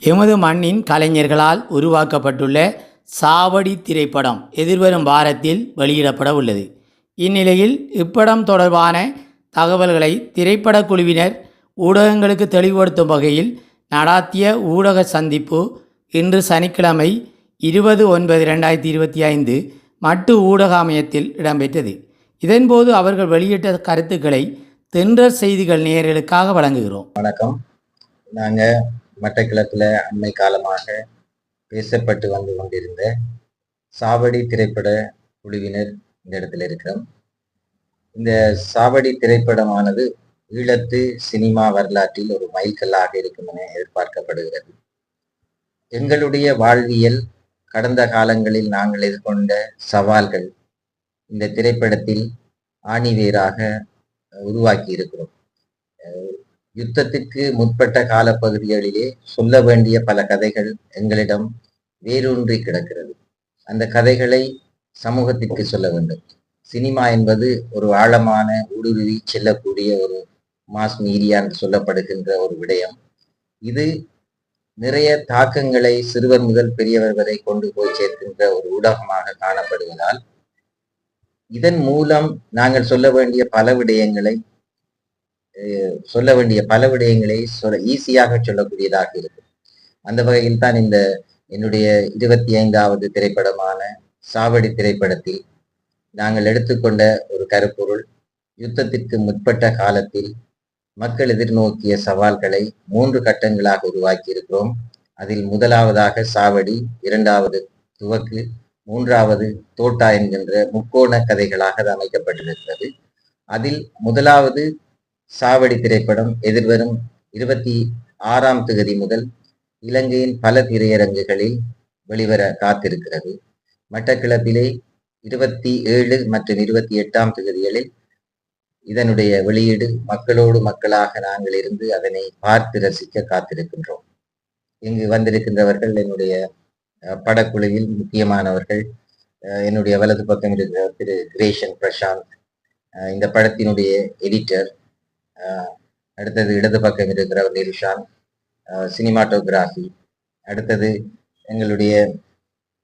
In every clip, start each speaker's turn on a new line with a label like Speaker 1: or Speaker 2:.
Speaker 1: எமது மண்ணின் கலைஞர்களால் உருவாக்கப்பட்டுள்ள சாவடி திரைப்படம் எதிர்வரும் வாரத்தில் வெளியிடப்பட உள்ளது. இந்நிலையில் இப்படம் தொடர்பான தகவல்களை திரைப்படக் குழுவினர் ஊடகங்களுக்கு தெளிவுபடுத்தும் வகையில் நடாத்திய ஊடக சந்திப்பு இன்று சனிக்கிழமை இருபது ஒன்பது ரெண்டாயிரத்தி இருபத்தி ஐந்து மட்டு ஊடக அமையத்தில் இடம்பெற்றது. இதன்போது அவர்கள் வெளியிட்ட கருத்துக்களை தென்றர் செய்திகள் நேயர்களுக்காக வழங்குகிறோம்.
Speaker 2: வணக்கம். நாங்கள் மட்டக்கிழக்கில் அண்மை காலமாக பேசப்பட்டு வந்து கொண்டிருந்த சாவடி திரைப்பட குழுவினர் இந்த இடத்துல இருக்கிறோம். இந்த சாவடி திரைப்படமானது ஈழத்து சினிமா வரலாற்றில் ஒரு மைல்கல்லாக இருக்கும் என எதிர்பார்க்கப்படுகிறது. எங்களுடைய வாழ்வியல் கடந்த காலங்களில் நாங்கள் எதிர்கொண்ட சவால்கள் இந்த திரைப்படத்தில் ஆணிவேராக உருவாக்கி இருக்கிறோம் யுத்தத்திற்கு முற்பட்ட காலப்பகுதிகளிலே சொல்ல வேண்டிய பல கதைகள் எங்களிடம் வேரூன்றி கிடக்கிறது. அந்த கதைகளை சமூகத்திற்கு சொல்ல வேண்டும். சினிமா என்பது ஒரு ஆழமான ஊடுருவி செல்லக்கூடிய ஒரு மாஸ் மீடியா என்று சொல்லப்படுகின்ற ஒரு விடயம். இது நிறைய தாக்கங்களை சிறுவர் முதல் பெரியவர் வரை கொண்டு போய் சேர்க்கின்ற ஒரு ஊடகமாக காணப்படுவதால் இதன் மூலம் நாங்கள் சொல்ல வேண்டிய பல விடயங்களை சொல்ல வேண்டிய பல விடயங்களை சொல்ல ஈஸியாக சொல்லக்கூடியதாக இருக்கும். அந்த வகையில் தான் இந்த என்னுடைய இருபத்தி ஐந்தாவது திரைப்படமான சாவடி திரைப்படத்தில் நாங்கள் எடுத்துக்கொண்ட ஒரு கருப்பொருள் யுத்தத்திற்கு முற்பட்ட காலத்தில் மக்கள் எதிர்நோக்கிய சவால்களை மூன்று கட்டங்களாக உருவாக்கி இருக்கிறோம் அதில் முதலாவதாக சாவடி இரண்டாவது துவக்கு மூன்றாவது தோட்டா என்கின்ற முக்கோண கதைகளாக அது அமைக்கப்பட்டிருக்கிறது. அதில் முதலாவது சாவடி திரைப்படம் எதிர்வரும் இருபத்தி ஆறாம் தொகுதி முதல் இலங்கையின் பல திரையரங்குகளில் வெளிவர காத்திருக்கிறது. மட்டக்கிழப்பிலே இருபத்தி ஏழு மற்றும் இருபத்தி எட்டாம் தொகுதிகளில் இதனுடைய வெளியீடு மக்களோடு மக்களாக நாங்கள் இருந்து அதனை பார்த்து ரசிக்க காத்திருக்கின்றோம். இங்கு வந்திருக்கின்றவர்கள் என்னுடைய படக்குழுவில் முக்கியமானவர்கள் என்னுடைய வலது பக்கம் இருக்கிற திரு கிரேஷன் பிரசாந்த் இந்த படத்தினுடைய எடிட்டர் அடுத்தது இடது பக்கம் இருக்கிறவர் நிருஷான் சினிமாட்டோகிராஃபி அடுத்தது எங்களுடைய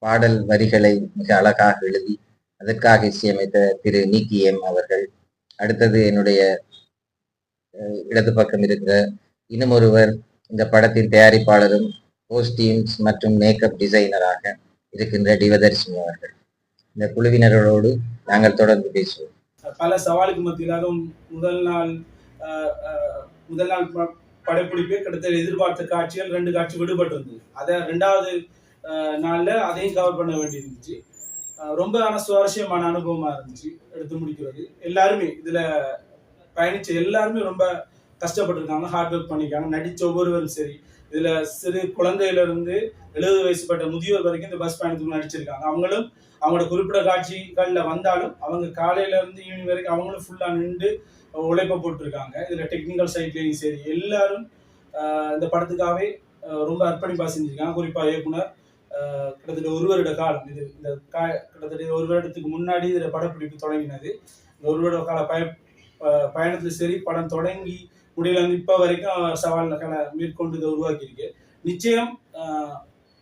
Speaker 2: பாடல் வரிகளை மிக அழகாக எழுதி அதற்காக இசையமைத்த திரு நீக்கி எம் அவர்கள் அடுத்தது என்னுடைய இடது பக்கம் இருக்கிற இன்னும் ஒருவர் இந்த படத்தின் தயாரிப்பாளரும் கோஸ்டியூம்ஸ் மற்றும் மேக்கப் டிசைனராக இருக்கின்ற டிவதர்ஷினி அவர்கள். இந்த குழுவினர்களோடு நாங்கள் தொடர்ந்து பேசுவோம்.
Speaker 3: பல சவாலுக்கு மத்தியிலாக முதல் நாள் முதல் நாள் படப்பிடிப்பே கிட்டத்தட்ட எதிர்பார்த்த காட்சிகள் ரெண்டு காட்சி விடுபட்டு இருந்தது அதை ரெண்டாவது நாளில் அதையும் கவர் பண்ண வேண்டியிருந்துச்சு. ரொம்ப ஆனால் சுவாரஸ்யமான அனுபவமாக இருந்துச்சு எடுத்து முடிக்கிறது. எல்லாருமே இதில் பயணிச்ச எல்லாருமே ரொம்ப கஷ்டப்பட்டிருக்காங்க ஹார்ட் ஒர்க் பண்ணியிருக்காங்க. நடித்த ஒவ்வொருவரும் சரி இதில் சிறு குழந்தையிலிருந்து எழுபது வயசுப்பட்ட முதியோர் வரைக்கும் இந்த பஸ் பயணத்துக்கு நடிச்சிருக்காங்க. அவங்களும் அவங்களோட குறிப்பிட்ட காட்சிகளில் வந்தாலும் அவங்க காலையிலேருந்து ஈவினிங் வரைக்கும் அவங்களும் ஃபுல்லாக நின்று உழைப்பை போட்டிருக்காங்க. இதில் டெக்னிக்கல் சைட்லேயும் சரி எல்லாரும் இந்த படத்துக்காகவே ரொம்ப அர்ப்பணிப்பாக செஞ்சுருக்காங்க. குறிப்பாக இயக்குனர் கிட்டத்தட்ட ஒரு வருட காலம் இது. இந்த கா கிட்டத்தட்ட ஒரு வருடத்துக்கு முன்னாடி இதில் படப்பிடிப்பு தொடங்கினது. இந்த ஒரு வருட கால பய பயணத்தில் சரி படம் தொடங்கி முடியல. இப்போ வரைக்கும் சவால்களை மேற்கொண்டு இதை உருவாக்கியிருக்கு. நிச்சயம்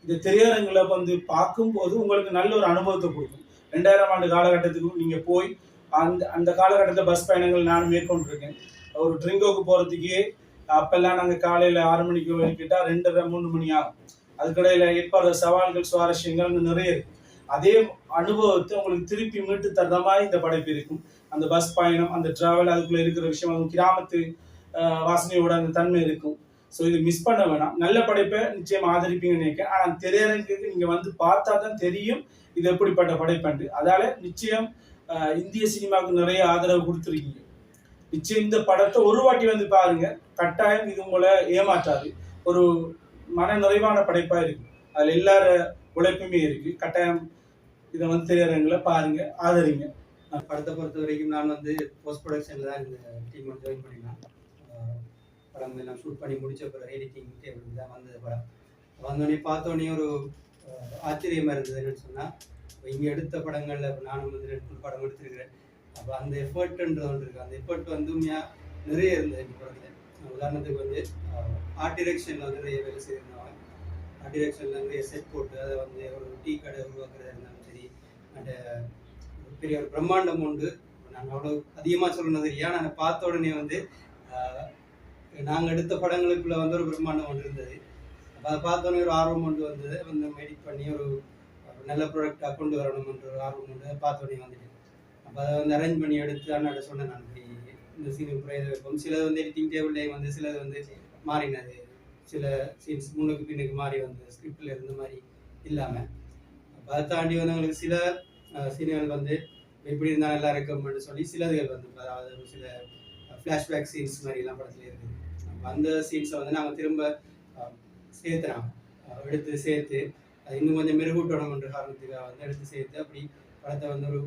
Speaker 3: இந்த திரையரங்களை வந்து பார்க்கும்போது உங்களுக்கு நல்ல ஒரு அனுபவத்தை கொடுக்கும். ரெண்டாயிரம் ஆண்டு காலகட்டத்துக்கு நீங்கள் போய் அந்த அந்த காலகட்டத்தில் பஸ் பயணங்கள் நான் மேற்கொண்டிருக்கேன். ஒரு ட்ரிங்கோக்கு போகிறதுக்கே அப்போல்லாம் நாங்கள் காலையில் ஆறு மணிக்கு வெளிக்கிட்டால் ரெண்டரை மூணு மணி ஆகும். அதுக்கடையில் ஏற்படுற சவால்கள் சுவாரஸ்யங்கள் நிறைய இருக்கு. அதே அனுபவத்தை உங்களுக்கு திருப்பி மீட்டு தர்ற மாதிரி இந்த படைப்பு இருக்கும். அந்த பஸ் பயணம் அந்த டிராவல் அதுக்குள்ளே இருக்கிற விஷயம் அதுவும் கிராமத்து வாசனையோட அந்த தன்மை இருக்கும். ஸோ இது மிஸ் பண்ண வேணாம். நல்ல படைப்பை நிச்சயம் ஆதரிப்பீங்கன்னு நினைக்கிறேன். ஆனால் திரையரங்குக்கு நீங்கள் வந்து பார்த்தா தான் தெரியும் இது எப்படிப்பட்ட படைப்பண்டு அதால நிச்சயம் இந்திய சினிமாவுக்கு நிறைய ஆதரவு கொடுத்துருக்கீங்க. நிச்சயம் இந்த படத்தை ஒரு வாட்டி வந்து பாருங்க. கட்டாயம் இது உங்களை ஏமாற்றாது. ஒரு மன நிறைவான படைப்பாக இருக்கு. அதில் எல்லார உழைப்புமே இருக்கு. கட்டாயம் இதை வந்து திரையரங்கில் பாருங்க ஆதரிங்க.
Speaker 4: படத்தை பொறுத்த வரைக்கும் நான் வந்து போஸ்ட் ப்ரொடக்ஷனில் தான் இந்த டீம் ஜாயின் பண்ணினேன். படம் எல்லாம் ஷூட் பண்ணி முடித்த பிறகு எடிட்டிங் டேபிள் தான் வந்தது படம். வந்தோடனே பார்த்தோன்னே ஒரு ஆச்சரியமாக இருந்தது என்னன்னு சொன்னால் இப்போ இங்கே எடுத்த படங்களில் இப்போ நானும் வந்து ரெண்டு மூணு படம் எடுத்திருக்கிறேன். அப்போ அந்த எஃபர்ட்ன்றது ஒன்று இருக்குது அந்த எஃபர்ட் வந்து உண்மையாக நிறைய இருந்தது இந்த படத்தில். உதாரணத்துக்கு வந்து ஆர்ட் டிரெக்ஷனில் வந்து நிறைய வேலை செய்திருந்தாங்க ஆர்ட் டிரெக்ஷனில் நிறைய செட் போட்டு அதை வந்து ஒரு டீ கடை உருவாக்குறதா இருந்தாலும் சரி அந்த பெரிய ஒரு பிரம்மாண்டம் உண்டு. நாங்கள் அவ்வளோ அதிகமாக சொல்லணும் தெரியும் நான் பார்த்த உடனே வந்து நாங்கள் எடுத்த படங்களுக்குள்ள வந்து ஒரு பிரம்மாண்டம் ஒன்று இருந்தது. அப்போ அதை பார்த்தோன்னே ஒரு ஆர்வம் கொண்டு வந்தது. வந்து எடிட் பண்ணி ஒரு நல்ல ப்ராடக்டாக கொண்டு வரணும்ன்ற ஒரு ஆர்வம் கொண்டு பார்த்தோன்னே வந்துட்டேன். அப்போ அதை வந்து அரேஞ்ச் பண்ணி எடுத்து அண்ணாட்ட சொன்னேன் நான். இப்படி இந்த சீன் இப்படி இதை வைப்போம். சிலது வந்து எடிட்டிங் டேபிள்லேயே வந்து சிலது வந்து மாறினது. சில சீன்ஸ் முன்னுக்கு பின்னுக்கு மாறி வந்து ஸ்கிரிப்டில் இருந்த மாதிரி இல்லாமல் அப்போ அதை தாண்டி வந்து அவங்களுக்கு சில சீன்கள் வந்து எப்படி இருந்தால் நல்லா இருக்கும்னு சொல்லி சிலதுகள் வந்து அதாவது சில ஃப்ளாஷ்பேக் சீன்ஸ் மாதிரிலாம் படத்தில் இருக்குது. அந்த சீன்ஸை வந்து நாங்கள் திரும்ப அஹ், எடுத்து சேர்த்து அது இன்னும் கொஞ்சம் மெருகூட்டணும்ன்ற காரணத்துக்காக வந்து எடுத்து சேர்த்து அப்படி படத்தை வந்து ஒரு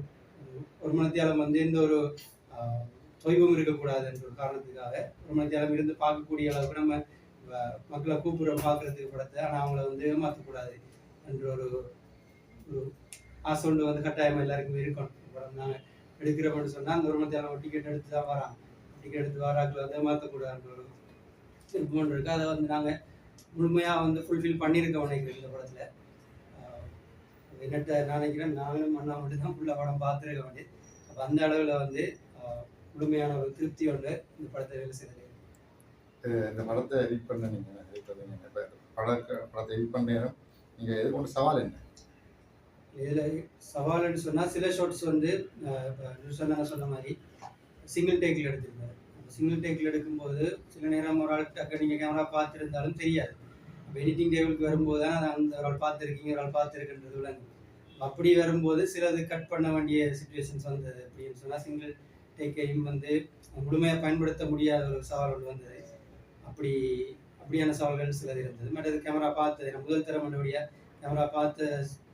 Speaker 4: ஒரு- மனத்தியாலம் வந்து எந்த ஒரு தொய்வும் இருக்கக்கூடாதுன்ற ஒரு காரணத்துக்காக ஒரு மனத்தியாலம் இருந்து பார்க்கக்கூடிய அளவுக்கு நம்ம மக்களை கூப்பிடுறோம் பார்க்கறதுக்கு படத்தை. ஆனால் அவங்கள வந்து ஏமாற்றக்கூடாது என்ற ஒரு ஒரு ஆசை ஒன்று வந்து கட்டாயமாக எல்லாருக்குமே இருக்கணும். படம் நாங்கள் எடுக்கிறோம்னு சொன்னால் அந்த ஒரு மத்தியானம் டிக்கெட் எடுத்து தான் வரான் டிக்கெட் எடுத்து வராக்களை வந்து ஏமாற்றக்கூடாதுன்ற ஒரு ஒன்று இருக்குது அதை வந்து நாங்கள் முழுமையாக வந்து ஃபுல்ஃபில் பண்ணியிருக்கோம் நினைக்கிறேன் இந்த படத்தில். என்னட்ட நான் நினைக்கிறேன் நானும் அண்ணா மட்டும் தான் ஃபுல்லாக படம் பார்த்துருக்க வேண்டியது. அப்போ அந்த அளவில் வந்து முழுமையான ஒரு திருப்தி ஒன்று இந்த படத்தை வேலை செய்தது
Speaker 5: இந்த படத்தை எடிட் பண்ண நீங்கள் எடிட் பண்ணீங்க இப்போ பட படத்தை எடிட் பண்ண நீங்கள் எதிர்கொண்ட சவால் என்ன?
Speaker 4: இதில் சவால்னு சொன்னால் சில ஷாட்ஸ் வந்து இப்ப சொன்ன மாதிரி சிங்கிள் டேக்கில் எடுத்திருந்தார். சிங்கிள் டேக்கில் எடுக்கும்போது சில நேரம் ஒரு ஆள் டக்கு நீங்கள் கேமரா பார்த்துருந்தாலும் தெரியாது. எடிட்டிங் டேபிளுக்கு வரும்போது தான் அந்த ஒரு ஆள் பார்த்துருக்கீங்க ஒரு ஆள் பார்த்துருக்குன்றது விளங்கும். அப்படி வரும்போது சிலது கட் பண்ண வேண்டிய சுச்சுவேஷன்ஸ் வந்தது அப்படின்னு சொன்னால் சிங்கிள் டேக்கையும் வந்து முழுமையாக பயன்படுத்த முடியாத ஒரு சவால் ஒன்று வந்தது. அப்படி அப்படியான சவால்கள் சிலது இருந்தது. மற்றது கேமரா பார்த்தது நான் முதல் தரம் மண்டபடியாக கேமரா பார்த்த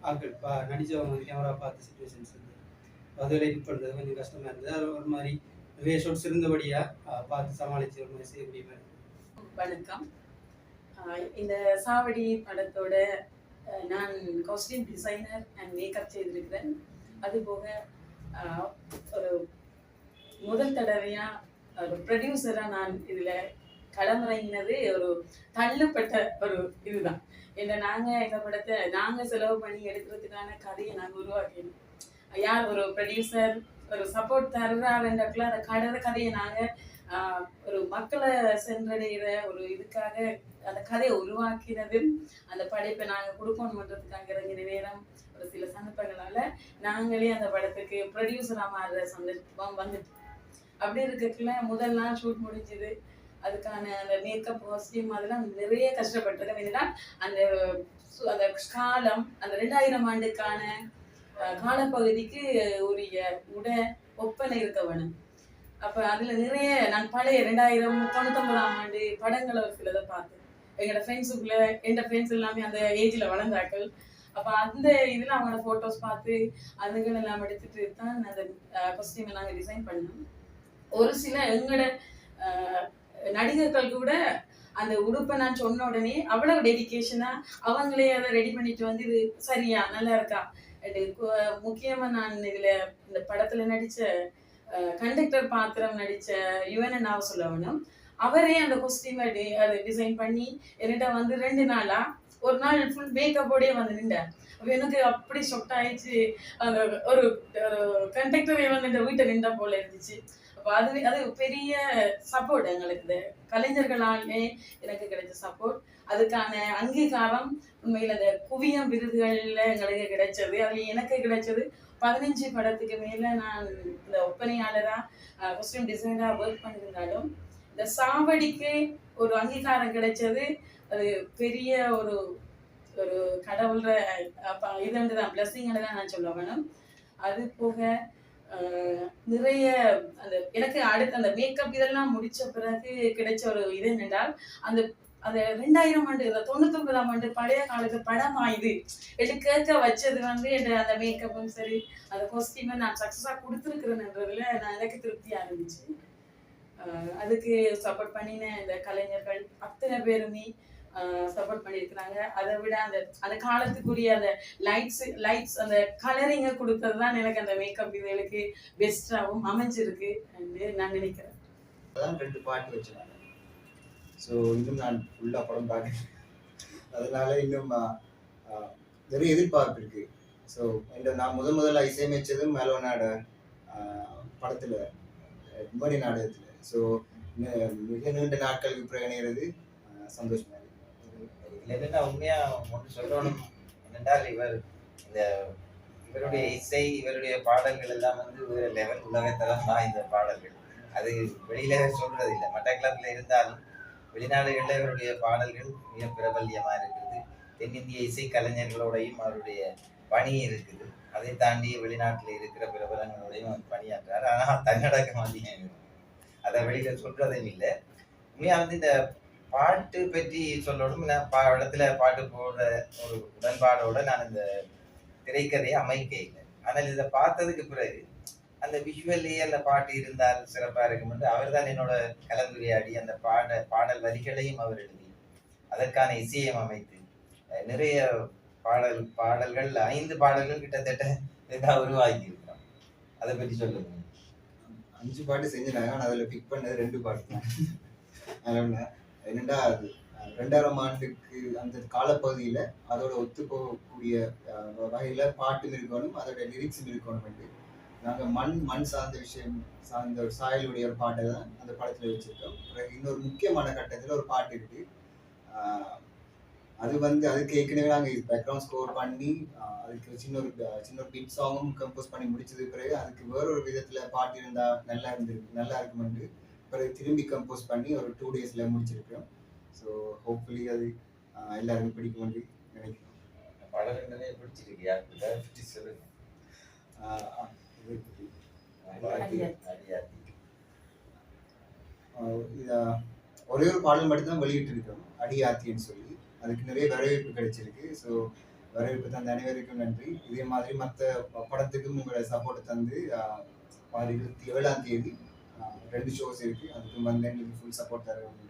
Speaker 4: ஆட்கள் பா நடித்தவங்க வந்து கேமரா பார்த்த சுச்சுவேஷன்ஸ் இருந்தது. அதில் பண்ணுறது கொஞ்சம் கஷ்டமாக இருந்தது. அது ஒரு மாதிரி நிறைய சிறந்தபடியா இருந்தபடியாக பார்த்து சமாளித்து ஒரு மாதிரி
Speaker 6: வணக்கம். ஆஹ் இந்த சாவடி படத்தோட நான் காஸ்டியூம் டிசைனர் அண்ட் மேக்கப் செய்திருக்கிறேன். அதுபோக ஆஹ் ஒரு முதல் தடவையாக ஒரு ப்ரொடியூசராக நான் இதில் களமிறங்கினது ஒரு தள்ளுப்பட்ட ஒரு இதுதான். ஏன்னா நாங்கள் எங்கள் படத்தை நாங்கள் செலவு பண்ணி எடுக்கிறதுக்கான கதையை நாங்கள் உருவாக்கினோம் யார் ஒரு ப்ரொடியூசர் ஒரு சப்போர்ட் தர்றாருன்றக்குள்ள அந்த கடற கதையை நாங்கள் ஒரு மக்களை சென்றடைகிற ஒரு இதுக்காக அந்த கதையை உருவாக்கினது அந்த படைப்பை நாங்கள் கொடுக்கணுன்றதுக்காக இறங்கின நேரம் ஒரு சில சந்தர்ப்பங்களால நாங்களே அந்த படத்துக்கு ப்ரொடியூசராக மாறுற சந்தர்ப்பம் வந்துட்டு அப்படி இருக்கக்குள்ள முதல் நாள் ஷூட் முடிஞ்சுது. அதுக்கான அந்த மேக்கப் காஸ்டியூம் அதெல்லாம் நிறைய கஷ்டப்பட்டிருக்கேன் என்னன்னா அந்த அந்த காலம் அந்த ரெண்டாயிரம் ஆண்டுக்கான காலப்பகுதிக்கு உரிய உடை ஒப்பனை இருக்க வேணும் அப்ப அதுல நிறைய நான் பழைய ரெண்டாயிரம் தொண்ணூத்தொம்பதாம் ஆண்டு படங்களை ஒரு சிலதை பார்த்தேன். எங்களோட ஃப்ரெண்ட்ஸுக்குள்ள எந்த ஃப்ரெண்ட்ஸ் எல்லாமே அந்த ஏஜ்ல வளர்ந்தாக்கள் அப்ப அந்த இதுல அவங்களோட போட்டோஸ் பார்த்து அதுகள் எல்லாம் எடுத்துட்டு தான் அந்த கொஸ்டியூமை நாங்க டிசைன் பண்ணோம். ஒரு சில எங்களோட நடிகர்கள் கூட அந்த உடுப்பை நான் சொன்ன உடனே அவ்வளவு டெடிகேஷனா அவங்களே அதை ரெடி பண்ணிட்டு வந்து இது சரியா நல்லா இருக்கா? முக்கியமா நான் இதுல இந்த படத்துல நடிச்ச கண்டக்டர் பாத்திரம் நடிச்ச யுவன நாவ சொல்ல வேணும். அவரே அந்த கொஸ்டியூமை அதை டிசைன் பண்ணி என்கிட்ட வந்து ரெண்டு நாளா ஒரு நாள் ஃபுல் மேக்கப்போடயே வந்து நின்றார். எனக்கு அப்படி ஷொக் ஆயிடுச்சு. அந்த ஒரு கண்டக்டரே வந்து இந்த வீட்டை நின்றா போல இருந்துச்சு. அப்போ அது அது பெரிய சப்போர்ட் எங்களுக்கு. இந்த கலைஞர்களாலே எனக்கு கிடைச்ச சப்போர்ட் அதுக்கான அங்கீகாரம் உண்மையில் அந்த குவியம் விருதுகளில் எங்களுக்கு கிடைச்சது. அதுல எனக்கு கிடைச்சது. பதினஞ்சு படத்துக்கு மேலே நான் இந்த ஒப்பனையாளராக முஸ்லீம் டிசைனராக ஒர்க் பண்ணியிருந்தாலும் இந்த சாவடிக்கு ஒரு அங்கீகாரம் கிடைச்சது. அது பெரிய ஒரு ஒரு கடவுள்ற அப்ப இது தான் பிளஸ்ஸிங்னு தான் நான் சொல்ல வேணும் அது போக நிறைய அந்த எனக்கு அடுத்த அந்த மேக்கப் இதெல்லாம் முடிச்ச பிறகு கிடைச்ச ஒரு இது என்னென்றால் அந்த அது ரெண்டாயிரம் ஆண்டு இந்த தொண்ணூத்தொன்பதாம் ஆண்டு பழைய காலத்து படமா இது? இது கேட்க வச்சது வந்து என் அந்த மேக்கப்பும் சரி அந்த கொஸ்டியூமை நான் சக்ஸஸாக கொடுத்துருக்குறேன்ன்றதுல நான் எனக்கு திருப்தியாக இருந்துச்சு அதுக்கு சப்போர்ட் பண்ணின இந்த கலைஞர்கள் அத்தனை பேருமே சப்போர்ட் பண்ணியிருக்கிறாங்க. அதை விட அந்த அந்த காலத்துக்குரிய அந்த லைட்ஸ் லைட்ஸ் அந்த கலரிங்கை கொடுத்தது தான் எனக்கு அந்த மேக்கப் இதுகளுக்கு பெஸ்ட்டாகவும் அமைஞ்சிருக்கு என்று நான் நினைக்கிறேன்.
Speaker 7: ரெண்டு பாட்டு வச்சுருக்காங்க ஸோ இன்னும் நான் ஃபுல்லாக படம் பார்க்குறேன் அதனால இன்னும் நிறைய எதிர்பார்ப்பு இருக்கு. ஸோ இந்த நான் முதல் முதல்ல இசையமைச்சதும் மேலோனாட படத்தில் கும்பனி நாடகத்தில். ஸோ மிக நீண்ட நாட்களுக்கு பிறகு சந்தோஷமாக சந்தோஷமா இருக்கு
Speaker 2: இதுல நான் உண்மையாக ஒன்று சொல்லணும் என்னென்றால் இவர் இந்த இவருடைய இசை இவருடைய பாடல்கள் எல்லாம் வந்து வேறு லெவல் உலகத்தரம் இந்த பாடல்கள். அது வெளியில சொல்றது இல்லை மற்ற கிளப்ல இருந்தாலும் வெளிநாடுகளில் இவருடைய பாடல்கள் மிக பிரபல்யமாக இருக்குது. தென்னிந்திய இசை கலைஞர்களோடையும் அவருடைய பணி இருக்குது. அதை தாண்டி வெளிநாட்டில் இருக்கிற பிரபலங்களோடையும் அவர் பணியாற்றார். ஆனால் தன்னடக்கம் அதிகம் அதை வெளியில் சொல்றதும் இல்லை. உண்மையாக வந்து இந்த பாட்டு பற்றி சொல்லணும். நான் பா இடத்துல பாட்டு போடுற ஒரு உடன்பாடோட நான் இந்த திரைக்கதையை அமைக்க இல்லை. ஆனால் இதை பார்த்ததுக்கு பிறகு அந்த விஷுவல்லி அந்த பாட்டு இருந்தால் சிறப்பாக இருக்கும் என்று அவர் தான் என்னோட கலந்துரையாடி அந்த பாட பாடல் வரிகளையும் அவர் எழுதி அதற்கான இசையம் அமைத்து நிறைய பாடல் பாடல்கள் ஐந்து பாடல்கள் கிட்டத்தட்ட இதாக உருவாக்கி இருக்கிறோம் அதை பற்றி சொல்லுங்க.
Speaker 7: அஞ்சு பாட்டு செஞ்சிருந்தாங்க ஆனால் அதில் பிக் பண்ணது ரெண்டு பாட்டு தான். அதனால அது? ரெண்டாயிரம் ஆண்டுக்கு அந்த காலப்பகுதியில் அதோட ஒத்து போகக்கூடிய வகையில் பாட்டு பாட்டும் இருக்கணும் அதோட லிரிக்ஸும் இருக்கணும் என்று நாங்கள் மண் மண் சார்ந்த விஷயம் சார்ந்த ஒரு சாயலுடைய ஒரு பாட்டை தான் அந்த படத்தில் வச்சிருக்கோம். பிறகு இன்னொரு முக்கியமான கட்டத்தில் ஒரு பாட்டு இருக்கு. அஹ், அது வந்து அதுக்கு ஏற்கனவே நாங்கள் பேக்ரவுண்ட் ஸ்கோர் பண்ணி அதுக்கு சின்ன ஒரு சின்ன ஒரு பிட் சாங்கும் கம்போஸ் பண்ணி முடிச்சது பிறகு அதுக்கு வேறொரு விதத்தில் பாட்டு இருந்தால் நல்லா இருந்திருக்கு நல்லா இருக்குமென்று பிறகு திரும்பி கம்போஸ் பண்ணி ஒரு டூ டேஸில் முடிச்சிருக்கோம் ஸோ ஹோப்ஃபுல்லி அது எல்லாருக்கும் பிடிக்குமென்று நினைக்கிறோம்.
Speaker 2: நிறைய பிடிச்சிருக்கு யாருக்கு பற்றி சொல்லுங்க
Speaker 7: ஒரே ஒரு பாடல் மட்டும்தான் வெளியிட்டு இருக்கோம் அடியாத்தின்னு சொல்லி. அதுக்கு நிறைய வரவேற்பு கிடைச்சிருக்கு. ஸோ வரவேற்பு தந்த அனைவருக்கும் நன்றி. இதே மாதிரி மற்ற படத்துக்கும் உங்களோட சப்போர்ட் தந்து இருபத்தி ஏழாம் தேதி ரெண்டு ஷோஸ் இருக்கு. அதுக்கும் வந்து எங்களுக்கு ஃபுல் சப்போர்ட் தர வேண்டும்